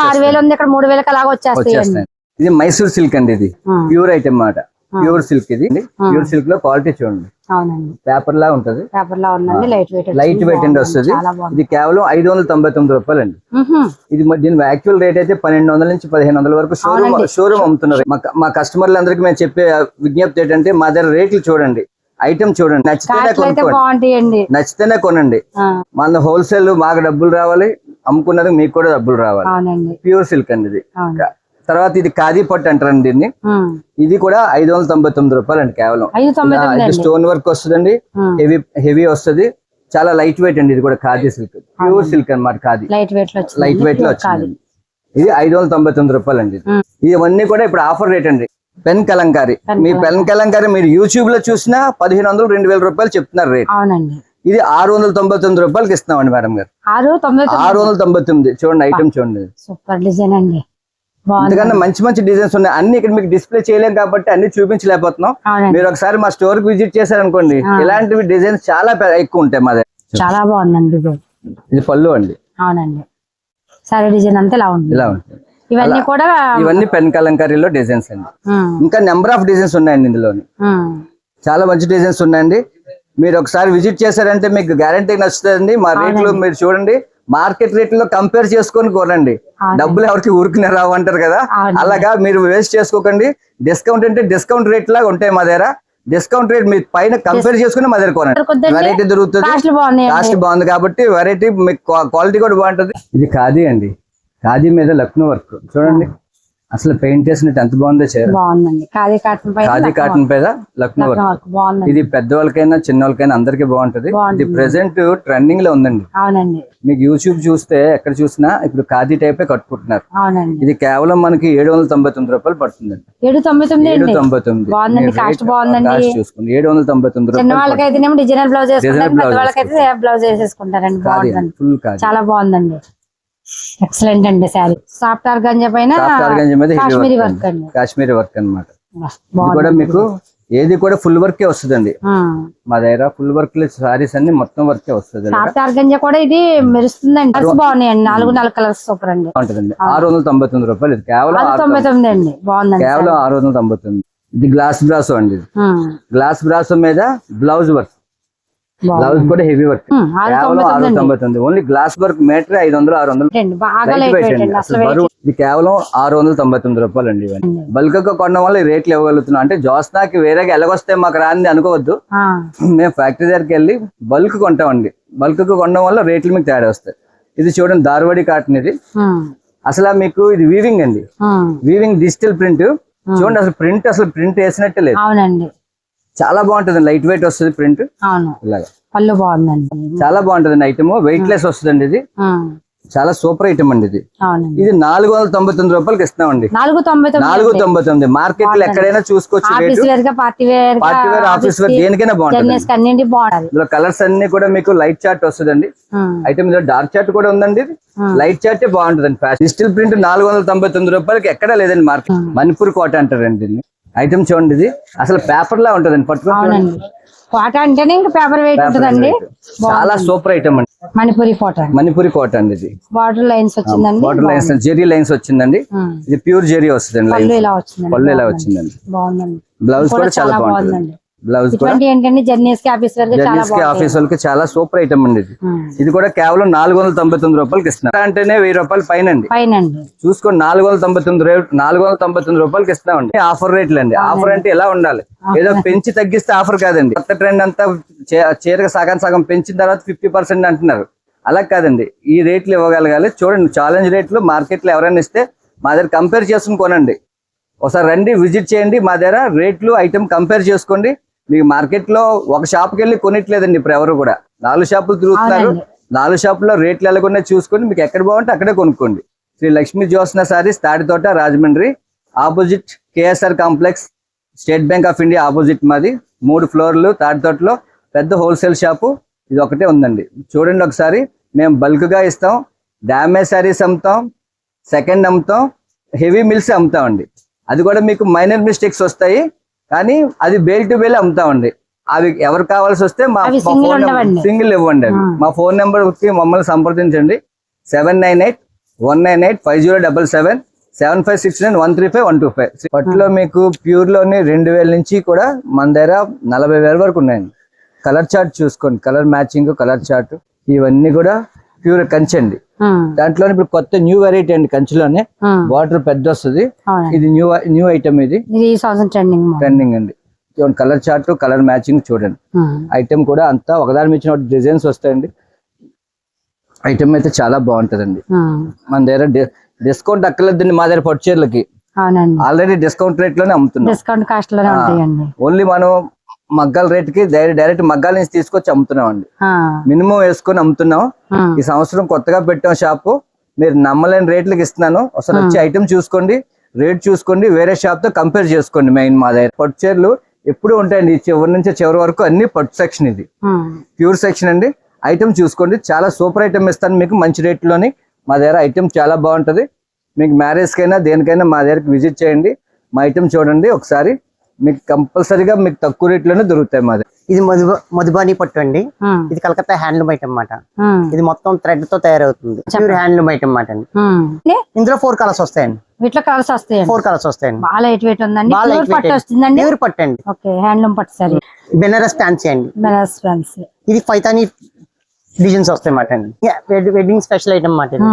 [SPEAKER 2] ఆరు
[SPEAKER 1] వేలు ఉంది ఇక్కడ మూడు వేలకి అలాగ
[SPEAKER 2] వచ్చేస్తాయి. ఇది మైసూర్ సిల్క్ అండి ఇది. ప్యూర్ ఐటమ్ మాట ప్యూర్ సిల్క్ ఇది. ప్యూర్ సిల్క్లో క్వాలిటీ చూడండి.
[SPEAKER 1] అవునండి.
[SPEAKER 2] పేపర్ లా ఉంటది.
[SPEAKER 1] పేపర్లో ఉందండి. లైట్ వెయిట్
[SPEAKER 2] లైట్ వెయిట్ అండి వస్తుంది. ఇది కేవలం ఐదు వందల తొంభై తొమ్మిది రూపాయలు అండి. ఇది దీని యాక్చువల్ రేట్ అయితే పన్నెండు వందల నుంచి పదిహేను వందల వరకు షోరూమ్ షోరూమ్ అమ్ముతున్నారు. మా కస్టమర్లందరికీ మేము చెప్పే విజ్ఞప్తి ఏంటంటే మా దగ్గర రేట్లు చూడండి. ఐటమ్ చూడండి. నచ్చితేనే కొనుక్కోండి. నచ్చితేనే కొనండి. మన హోల్సేల్ మాకు డబ్బులు రావాలి. అమ్ముకున్నది మీకు కూడా డబ్బులు రావాలి. ప్యూర్ సిల్క్ అండి ఇది. తర్వాత ఇది ఖాదీ పట్టు అంటారండి దీన్ని. ఇది కూడా ఐదు వందల తొంభై తొమ్మిది రూపాయలు అండి. కేవలం స్టోన్ వర్క్ వస్తుందండి. హెవీ హెవీ వస్తుంది. చాలా లైట్ వెయిట్ అండి ఇది కూడా ఖాదీ సిల్క్. ప్యూర్ సిల్క్ అన్నమాట ఖాదీ.
[SPEAKER 1] లైట్ వెయిట్లో వచ్చింది.
[SPEAKER 2] లైట్ వెయిట్లో వచ్చింది ఇది ఐదు వందల తొంభై తొమ్మిది రూపాయలు అండి. ఇవన్నీ కూడా ఇప్పుడు ఆఫర్ రేట్ అండి. పెన్ కలంకారీ. మీ పెన్ కలంకారీ మీరు యూట్యూబ్లో చూసినా పదిహేను వందలు రెండు వేల రూపాయలు చెప్తున్నారు రేట్. ఇది ఆరు వందల తొంభై తొమ్మిది రూపాయలకి ఇస్తున్నామండి మేడం గారు.
[SPEAKER 1] ఆరు
[SPEAKER 2] వందల తొంభై తొమ్మిది. చూడండి ఐటమ్ చూడండి.
[SPEAKER 1] సూపర్ డిజైన్ అండి.
[SPEAKER 2] అందుకన్నా మంచి మంచి డిజైన్స్ ఉన్నాయి. అన్ని ఇక్కడ మీకు డిస్ప్లే చేయలేం కాబట్టి అన్ని చూపించలేకపోతున్నాం. మీరు ఒకసారి మా స్టోర్కి విజిట్ చేశారనుకోండి. ఇలాంటివి డిజైన్స్ చాలా ఎక్కువ ఉంటాయి మా దగ్గర.
[SPEAKER 1] చాలా బాగుందండి ఇది.
[SPEAKER 2] పళ్ళు అండి.
[SPEAKER 1] అవునండి. సారీ డిజైన్ అంతా ఇలా ఉంది
[SPEAKER 2] ఇలా ఉంటుంది.
[SPEAKER 1] ఇవన్నీ కూడా
[SPEAKER 2] ఇవన్నీ పెన్ కలంకారీలో డిజైన్స్ అండి. ఇంకా నెంబర్ ఆఫ్ డిజైన్స్ ఉన్నాయండి ఇందులోని.
[SPEAKER 1] ఉమ్,
[SPEAKER 2] చాలా మంచి డిజైన్స్ ఉన్నాయండి. మీరు ఒకసారి విజిట్ చేశారంటే మీకు గ్యారంటీ నచ్చుతుందండి. మా రేట్లు మీరు చూడండి. మార్కెట్ రేట్లో కంపేర్ చేసుకొని కొనండి. డబ్బులు ఎవరికి ఊరికినే రావు అంటారు కదా. అలాగా మీరు వేస్ట్ చేసుకోకండి. డిస్కౌంట్ అంటే డిస్కౌంట్ రేట్ లాగా ఉంటాయి మా దగ్గర. డిస్కౌంట్ రేట్ మీరు పైన కంపేర్ చేసుకుని మా దగ్గర కొనండి. వెరైటీ దొరుకుతుంది. కాస్ట్ బాగుంది కాబట్టి వెరైటీ మీకు క్వాలిటీ కూడా బాగుంటుంది. ఇది ఖాదీ అండి. ఖాదీ మీద లక్నో వర్క్. చూడండి. అసలు పెయింట్ వేసినట్టు ఎంత బాగుందో చీర?
[SPEAKER 1] బాగుందండి. ఖాదీ కాటన్ పైన
[SPEAKER 2] ఖాదీ కాటన్ మీద లక్నో వర్క్. ఇది పెద్దవాళ్ళకైనా చిన్న వాళ్ళకైనా అందరికీ బాగుంటది. ఇది. ప్రెసెంట్ ట్రెండింగ్లో ఉందండి.
[SPEAKER 1] అవునండి.
[SPEAKER 2] మీకు యూట్యూబ్ చూస్తే ఎక్కడ చూసినా ఇప్పుడు ఖాదీ టైపే కట్టుకుంటున్నారు.
[SPEAKER 1] అవునండి.
[SPEAKER 2] ఇది కేవలం మనకి ఏడు వందల తొంభై తొమ్మిది రూపాయలు పడుతుందండి
[SPEAKER 1] ఏడు తొంభై తొమ్మిది
[SPEAKER 2] ఏడు తొంభై తొమ్మిది.
[SPEAKER 1] బాగుందండి,
[SPEAKER 2] మీరు
[SPEAKER 1] కాస్ట్
[SPEAKER 2] రేట్
[SPEAKER 1] బాగుందండి.
[SPEAKER 2] కాస్ట్ చూసుకోండి. ఏడు వందల తొంభై తొమ్మిది రూపాయలు
[SPEAKER 1] డిజైనర్ బ్లౌజ్ వేసుకుంటారు.
[SPEAKER 2] బ్లౌజ్
[SPEAKER 1] వాళ్ళకైతే బ్లౌజ్ వేసేసుకుంటారండి.
[SPEAKER 2] ఖాదీ
[SPEAKER 1] బాగుందండి.
[SPEAKER 2] ఫుల్ ఖాదీ.
[SPEAKER 1] చాలా బాగుందండి. ఎక్సలెంట్ అండి శారీ. సాఫ్ట్ ఆర్గంజా పైన కాశ్మీరీ
[SPEAKER 2] వర్క్
[SPEAKER 1] అండి.
[SPEAKER 2] కాశ్మీరీ వర్క్
[SPEAKER 1] బాగుంది
[SPEAKER 2] కూడా మీకు ఏది కూడా ఫుల్ వర్కే వస్తుందండి. మా దగ్గర ఫుల్ వర్క్ సారీస్ అన్ని మొత్తం వర్కే వస్తుంది
[SPEAKER 1] సాఫ్ట్ ఆర్గంజా కూడా ఇది మెరుస్తుందండి. కలర్స్ బాగున్నాయండి నాలుగు నాలుగు కలర్స్ సూపర్ అండి.
[SPEAKER 2] ఉంటుందండి ఆరు వందల తొంభై తొమ్మిది రూపాయలు ఇది. కేవలం
[SPEAKER 1] తొంభై తొమ్మిది అండి. బాగుందండి
[SPEAKER 2] కేవలం ఆరు వందల తొంభై తొమ్మిది. ఇది గ్లాస్ బ్రాసో అండి. గ్లాస్ బ్రాసో మీద బ్లౌజ్ వర్క్. బ్లౌజ్ కూడా హెవీ వర్క్ కేవలం ఆరు తొంభై తొమ్మిది ఓన్లీ గ్లాస్ వర్క్ మీటర్ ఐదు వందలు ఆరు వందలు. ఇది కేవలం ఆరు వందల తొంభై తొమ్మిది రూపాయలు అండి ఇవన్నీ. బల్క్గా కొనడం వల్ల రేట్లు ఇవ్వగలుగుతున్నాం. అంటే జోస్నాకి వేరేగా ఎలాగొస్తే మాకు రాంది అనుకోవద్దు. మేము ఫ్యాక్టరీ దగ్గరికి వెళ్ళి బల్క్ కొంటామండి. బల్క్గా కొనడం వల్ల రేట్లు మీకు తేడా వస్తాయి. ఇది చూడండి దార్వాడి కాటన్ ఇది. అసలు మీకు ఇది వీవింగ్ అండి. వీవింగ్ డిజిటల్ ప్రింట్ చూడండి అసలు ప్రింట్ అసలు ప్రింట్ వేసినట్టే లేదు.
[SPEAKER 1] అవునండి.
[SPEAKER 2] చాలా బాగుంటుంది. లైట్ వెయిట్ వస్తుంది ప్రింట్ ఇలాగా.
[SPEAKER 1] పళ్ళు బాగుందండి.
[SPEAKER 2] చాలా బాగుంటుంది ఐటమ్ వెయిట్ లెస్ వస్తుందండి ఇది. చాలా సూపర్ ఐటమ్ అండి ఇది. ఇది నాలుగు వందల తొంభై తొమ్మిది రూపాయలకి ఇస్తామండి
[SPEAKER 1] నాలుగు తొంభై
[SPEAKER 2] నాలుగు తొంభై తొమ్మిది మార్కెట్లో ఎక్కడైనా చూసుకోవచ్చు rate.
[SPEAKER 1] Party wear
[SPEAKER 2] office wear దేనికైనా బాగుంటుంది.
[SPEAKER 1] బాగుంటది.
[SPEAKER 2] ఇందులో కలర్స్ అన్ని కూడా మీకు లైట్ చార్ట్ వస్తుందండి. ఐటమ్ ఇందులో డార్క్ చార్ట్ కూడా ఉందండి. లైట్ చార్ట్ బాగుంటుందండి. ఫ్యాషన్ డిజిటల్ ప్రింట్ నాలుగు వందల తొంభై తొమ్మిది రూపాయలకి ఎక్కడా లేదండి మార్కెట్ మణిపూర్ కోట అంటారండి దీన్ని. ఐటమ్ చూడండి ఇది. అసలు పేపర్ లా ఉంటుందండి పట్టుకో
[SPEAKER 1] అవునండి. కోట అంటేనే ఇంకా పేపర్ వెయిట్ ఉంటుందండి.
[SPEAKER 2] చాలా సూపర్ ఐటమ్ అండి.
[SPEAKER 1] మణిపురి కోట
[SPEAKER 2] మణిపూరి కోట అండి ఇది.
[SPEAKER 1] బార్డర్ లైన్స్ వచ్చిందండి.
[SPEAKER 2] వాటర్ లైన్స్ జెరీ లైన్స్ వచ్చిందండి. ఇది ప్యూర్ జెరీ వస్తుందండి
[SPEAKER 1] పళ్ళు ఇలా వచ్చిందండి.
[SPEAKER 2] పళ్ళు ఇలా వచ్చిందండి.
[SPEAKER 1] బాగుందండి.
[SPEAKER 2] బ్లౌజ్
[SPEAKER 1] కూడా
[SPEAKER 2] చాలా బాగుంటుంది. బ్లౌజ్
[SPEAKER 1] జర్నీస్కి ఆఫీస్
[SPEAKER 2] వాళ్ళకి చాలా సూపర్ ఐటమ్ అండి ఇది. కూడా కేవలం నాలుగు వందల తొంభై తొమ్మిది రూపాయలకి ఇస్తున్నారు. అంటేనే వెయ్యి రూపాయలు పైన చూసుకోండి నాలుగు వందల తొంభై తొమ్మిది నాలుగు వందల తొంభై తొమ్మిది రూపాయలకి ఇస్తామండి. ఆఫర్ రేట్లు అండి. ఆఫర్ అంటే ఎలా ఉండాలి? ఏదో పెంచి తగ్గిస్తే ఆఫర్ కాదండి. కొత్త ట్రెండ్ అంతా చీరగా సగం సగం పెంచిన తర్వాత ఫిఫ్టీ పర్సెంట్ అంటున్నారు. అలా కాదండి. ఈ రేట్లు ఇవ్వగలగాలి. చూడండి ఛాలెంజ్ రేట్లు మార్కెట్లో ఎవరైనా ఇస్తే మా దగ్గర కంపేర్ చేసుకుని కొనండి. ఒకసారి రండి విజిట్ చేయండి. మా దగ్గర రేట్లు ఐటమ్ కంపేర్ చేసుకోండి. మీకు మార్కెట్లో ఒక షాప్కి వెళ్ళి కొనిట్లేదండి ఇప్పుడు ఎవరు కూడా. నాలుగు షాపులు తిరుగుతున్నారు. నాలుగు షాపుల్లో రేట్లు ఎలాగొన్నా చూసుకొని మీకు ఎక్కడ బాగుంటే అక్కడే కొనుక్కోండి. Shri Lakshmi Jyotsna saris Tadithota Rajahmundry. Opposite KSR complex state bank of India opposite మాది. మూడు ఫ్లోర్లు తాడితోటలో పెద్ద హోల్సేల్ షాపు ఇది ఒకటే ఉందండి. చూడండి ఒకసారి. మేము బల్క్గా ఇస్తాం. డ్యామేజ్ శారీస్ అమ్ముతాం. సెకండ్ అమ్ముతాం. హెవీ మిల్స్ అమ్ముతామండి. అది కూడా మీకు మైనర్ మిస్టేక్స్ వస్తాయి. కానీ అది బేల్ టు బేల్ అమ్ముతామండి. అవి ఎవరు కావాల్సి వస్తే మా
[SPEAKER 1] ఉండవండి.
[SPEAKER 2] సింగిల్ ఇవ్వండి అవి మా ఫోన్ నెంబర్కి మమ్మల్ని సంప్రదించండి. Seven nine eight one nine eight five zero double seven seven five six nine one three five one two five పట్టులో మీకు ప్యూర్లోని రెండు వేల నుంచి కూడా మన దగ్గర నలభై వేల వరకు ఉన్నాయండి. కలర్ చార్ట్ చూసుకోండి. కలర్ మ్యాచింగ్ కలర్ చార్ట్ ఇవన్నీ కూడా ప్యూర్ కంచి అండి.
[SPEAKER 1] ఉమ్,
[SPEAKER 2] దాంట్లో ఇప్పుడు కొత్త న్యూ వెరైటీ అండి కంచిలోనే. బార్డర్ పెద్ద వస్తుంది ఇది న్యూ న్యూ ఐటమ్ ఇది.
[SPEAKER 1] ట్రెండింగ్
[SPEAKER 2] ట్రెండింగ్ అండి. కలర్ చార్ట్ కలర్ మ్యాచింగ్ చూడండి. ఐటమ్ కూడా అంతా ఒకదాని మించిన డిజైన్స్ వస్తాయండి. ఐటమ్ అయితే చాలా బాగుంటదండి. మన దగ్గర డిస్కౌంట్ అక్కర్లేదండి మా దగ్గర పట్టు చీరలకి ఆల్రెడీ డిస్కౌంట్ రేట్లోనే అమ్ముతున్నాం.
[SPEAKER 1] డిస్కౌంట్ కాస్ట్లోనే
[SPEAKER 2] ఓన్లీ మనం మగ్గాల రేట్కి డైరెక్ట్ మగ్గాల నుంచి తీసుకొచ్చి అమ్ముతున్నాం అండి మినిమం వేసుకొని అమ్ముతున్నాం. ఈ సంవత్సరం కొత్తగా పెట్టాం షాపు మీరు నమ్మలేని రేట్లకి ఇస్తున్నాను. ఒకసారి వచ్చి ఐటమ్ చూసుకోండి రేట్ చూసుకోండి వేరే షాప్తో కంపేర్ చేసుకోండి మెయిన్ మా దగ్గర. పట్టు చీరలు ఎప్పుడు ఉంటాయండి చివరి నుంచి చివరి వరకు అన్ని పట్టు సెక్షన్ ఇది. ప్యూర్ సెక్షన్ అండి. ఐటమ్ చూసుకోండి చాలా సూపర్ ఐటమ్ ఇస్తాను మీకు మంచి రేట్లోని. మా దగ్గర ఐటమ్ చాలా బాగుంటుంది. మీకు మ్యారేజ్కైనా దేనికైనా మా దగ్గరికి విజిట్ చేయండి. మా ఐటమ్ చూడండి ఒకసారి. మీకు కంపల్సరీగా మీకు తక్కువ రేట్లోనే దొరుకుతాయి మా దగ్గర
[SPEAKER 4] ఇది మధు మధుబాని పట్టు అండి. ఇది కలకత్తా హ్యాండ్లూమ్ ఐటమ్ అన్నమాట. ఇది మొత్తం థ్రెడ్తో తయారవుతుంది. ప్యూర్ హ్యాండ్లూమ్ ఐటమ్ అన్నమాట అండి. ఇందులో ఫోర్ కలర్స్ వస్తాయండి.
[SPEAKER 1] వీటిలో కలర్స్ వస్తాయండి.
[SPEAKER 4] ఫోర్ కలర్స్ వస్తాయండి.
[SPEAKER 1] బాగా లైట్ వెయిట్ ఉందండి.
[SPEAKER 4] బాగా
[SPEAKER 1] ప్యూర్
[SPEAKER 4] లైట్
[SPEAKER 1] పట్టు వస్తుందండి.
[SPEAKER 4] ప్యూర్ పట్టు అండి.
[SPEAKER 1] ఓకే హ్యాండ్లూమ్ పట్టు సారీ.
[SPEAKER 4] బెనారస్ ఫ్యాన్సీ అండి.
[SPEAKER 1] మెరస్ ఫ్రెండ్స్
[SPEAKER 4] ఇది పైతాని డిజైన్స్ వస్తాయి అన్నమాట అండి. వెడ్డింగ్ స్పెషల్ ఐటమ్ అన్నమాట ఇది.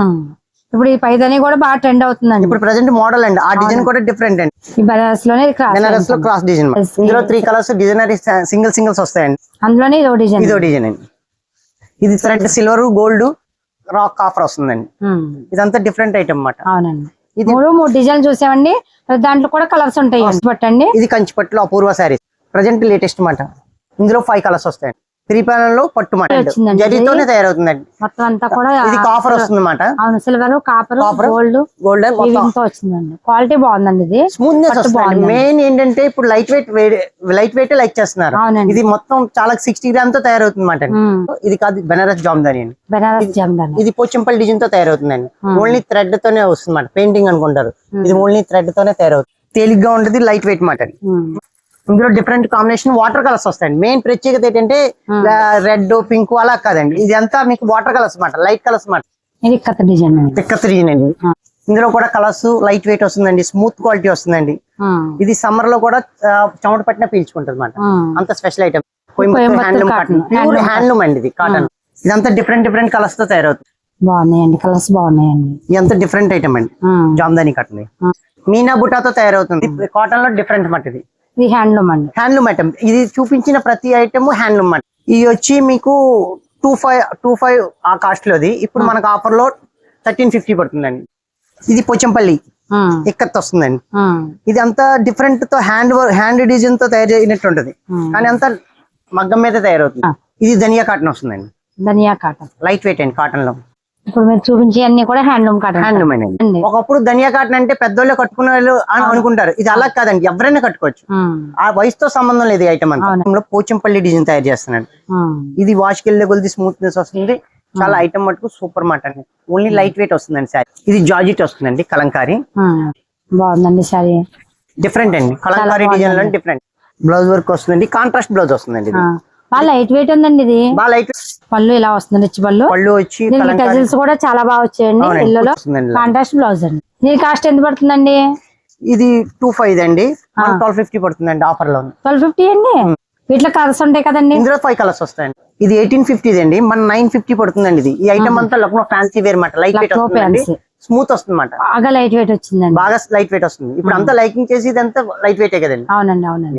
[SPEAKER 1] ఇప్పుడు ఈ పైదని కూడా బాగా ట్రెండ్ అవుతుందండి.
[SPEAKER 4] ఇప్పుడు ప్రెసెంట్ మోడల్ అండి. ఆ డిజైన్ కూడా డిఫరెంట్ అండి.
[SPEAKER 1] ఈ బనారస్లోనే బెనారస్లో క్రాస్
[SPEAKER 4] డిజైన్. ఇందులో త్రీ కలర్స్ డిజైనరీ సింగిల్ సింగిల్స్ వస్తాయండి.
[SPEAKER 1] అందులోనే ఇదో డిజైన్
[SPEAKER 4] ఇదో డిజైన్ అండి. ఇది thread silver gold rock copper వస్తుందండి. ఇదంతా డిఫరెంట్ ఐటమ్ అన్నమాట.
[SPEAKER 1] అవునండి.
[SPEAKER 4] ఇది-
[SPEAKER 1] మూడు మూడు డిజైన్ చూసామండి. దాంట్లో కూడా కలర్స్ ఉంటాయి. పట్టండి
[SPEAKER 4] ఇది కంచిపట్టులో అపూర్వ శారీస్. ప్రజెంట్ లేటెస్ట్ మాట ఇందులో ఫైవ్ కలర్స్ వస్తాయి త్రీ ప్యానల్లో పట్టు మాట
[SPEAKER 1] వచ్చిందండి.
[SPEAKER 4] జరీతోనే తయారవుతుందండి.
[SPEAKER 1] మొత్తం అంతా కూడా
[SPEAKER 4] ఇది కాఫర్ వస్తుంది
[SPEAKER 1] అవును సిల్వర్ కాపర్ గోల్డ్
[SPEAKER 4] గోల్డ్
[SPEAKER 1] వచ్చిందండి. క్వాలిటీ బాగుందండి ఇది.
[SPEAKER 4] స్మూత్నెస్. మెయిన్ ఏంటంటే ఇప్పుడు light weight light weight like చేస్తున్నారు. ఇది మొత్తం చాలా సిక్స్టీ గ్రామ్తో తయారవుతుంది మాట. ఇది కాదు బెనారస్ జామ్దాని అండి.
[SPEAKER 1] బెనారస్ జామ్దాని.
[SPEAKER 4] ఇది పోచంపల్లి డిజైన్తో తయారవుతుందండి ఓన్లీ థ్రెడ్ తోనే వస్తుంది పెయింటింగ్ అనుకుంటారు. ఇది ఓన్లీ థ్రెడ్ తోనే తయారవుతుంది. తేలిగ్గా ఉంటుంది లైట్ వెయిట్ మాట. ఇందులో డిఫరెంట్ కాంబినేషన్ వాటర్ కలర్స్ వస్తాయండి. మెయిన్ ప్రత్యేకత ఏంటంటే రెడ్ పింక్ అలా కాదండి. ఇది అంతా మీకు వాటర్ కలర్స్ మాట లైట్ కలర్స్ మాట.
[SPEAKER 1] ఇది కథ డిజైన్ అండి. ఆ. ఇందులో
[SPEAKER 4] కూడా కలర్స్ లైట్ వెయిట్ వస్తుందండి స్మూత్ క్వాలిటీ వస్తుందండి.
[SPEAKER 1] ఉమ్.
[SPEAKER 4] ఇది సమ్మర్లో కూడా చెమట పట్టిన పీల్చుకుంటుంది అనమాట. అంత special item handloom. Cotton pure handloom అండి ఇది కాటన్ ఇదంతా డిఫరెంట్ డిఫరెంట్ కలర్స్తో తయారవుతుంది.
[SPEAKER 1] బాగున్నాయండి కలర్స్ బాగున్నాయండి.
[SPEAKER 4] ఇదంతా డిఫరెంట్ ఐటమ్ అండి. జామ్దాని కాటన్. మీనా బుటాతో తయారవుతుంది. కాటన్లో డిఫరెంట్ మాట ఇది
[SPEAKER 1] హ్యాండ్లూమ్ అండి.
[SPEAKER 4] హ్యాండ్లూమ్ ఐటమ్ ఇది చూపించిన ప్రతి ఐటమ్ హ్యాండ్లూమ్ మాట ఇది వచ్చి మీకు టూ ఫైవ్ టూ ఫైవ్ ఆ కాస్ట్ లోది ఇప్పుడు మనకు ఆఫర్లో థర్టీన్ ఫిఫ్టీ పడుతుందండి. ఇది పోచంపల్లి.
[SPEAKER 1] ఉమ్.
[SPEAKER 4] ఇక్కత్ వస్తుందండి. ఇది అంతా డిఫరెంట్తో హ్యాండ్ హ్యాండ్ డిజైన్తో తయారు చేయనట్టు ఉంటది. కానీ అంతా మగ్గం మీద తయారవుతుంది. ఇది ధనియా కాటన్ వస్తుందండి.
[SPEAKER 1] ధనియా కాటన్.
[SPEAKER 4] లైట్ వెయిట్ అండి కాటన్లో
[SPEAKER 1] ఇప్పుడు మీరు చూపించే అన్ని కూడా హ్యాండ్లూమ్ కాటన్
[SPEAKER 4] హ్యాండ్లూమ్ అండి. ఒకప్పుడు ధనియా కాటన్ అంటే పెద్దోళ్ళు కట్టుకునే వాళ్ళు అని అనుకుంటారు. ఇది అలా కాదండి. ఎవరైనా కట్టుకోవచ్చు. ఆ వయసుతో సంబంధం లేదు ఐటమ్ అంతా. ఇందులో పోచంపల్లి డిజైన్ తయారు చేస్తున్నాడు. ఇది వాష్కి వెళ్ళే కొద్ది స్మూత్నెస్ వస్తుంది. చాలా ఐటమ్ మటుకు సూపర్ మాట అండి. ఓన్లీ లైట్ వెయిట్ వస్తుందండి సారీ ఇది జార్జిట్ వస్తుందండి కలంకారీ.
[SPEAKER 1] బాగుందండి సరే
[SPEAKER 4] డిఫరెంట్ అండి. కలంకారీ డిజైన్లో డిఫరెంట్ బ్లౌజ్ వర్క్ వస్తుందండి. కాంట్రాస్ట్ బ్లౌజ్ వస్తుందండి ఇది.
[SPEAKER 1] బాగా లైట్ వెయిట్ ఉందండి ఇది.
[SPEAKER 4] బాగా లైట్
[SPEAKER 1] పళ్ళు ఇలా వస్తుంది రిచ్ పళ్ళు.
[SPEAKER 4] పళ్ళు వచ్చి
[SPEAKER 1] టజిల్స్ కూడా చాలా బాగా వచ్చాయండి. ఇళ్ళలో
[SPEAKER 4] వస్తుందండి.
[SPEAKER 1] కాంట్రాస్ట్ బ్లౌజ్ అండి. దీని కాస్ట్ ఎంత పడుతుందండి?
[SPEAKER 4] ఇది టూ ఫైవ్ అండి. ట్వెల్వ్ ఫిఫ్టీ పడుతుందండి ఆఫర్లో.
[SPEAKER 1] ట్వెల్వ్ ఫిఫ్టీ అండి? వీటిలో కలర్స్ ఉంటాయి కదండి.
[SPEAKER 4] ఇందులో ఫైవ్ కలర్స్ వస్తాయండి. ఇది ఎయిటీన్ ఫిఫ్టీ అండి. మన నైన్ ఫిఫ్టీ పడుతుందండి ఇది. ఈ ఐటమ్ అంతా లక్నో ఫ్యాన్సీ వేర్ మాట. లైట్ వెయిట్ వస్తుందండి.
[SPEAKER 1] fancy.
[SPEAKER 4] స్మూత్ వస్తుంది మాట
[SPEAKER 1] బాగా లైట్ వెయిట్ వచ్చిందండి.
[SPEAKER 4] బాగా లైట్ వెయిట్ వస్తుంది. ఇప్పుడు అంతా లైకింగ్ చేసి ఇదంతా లైట్ వెయిటే కదండి.
[SPEAKER 1] అవునండి అవునండి.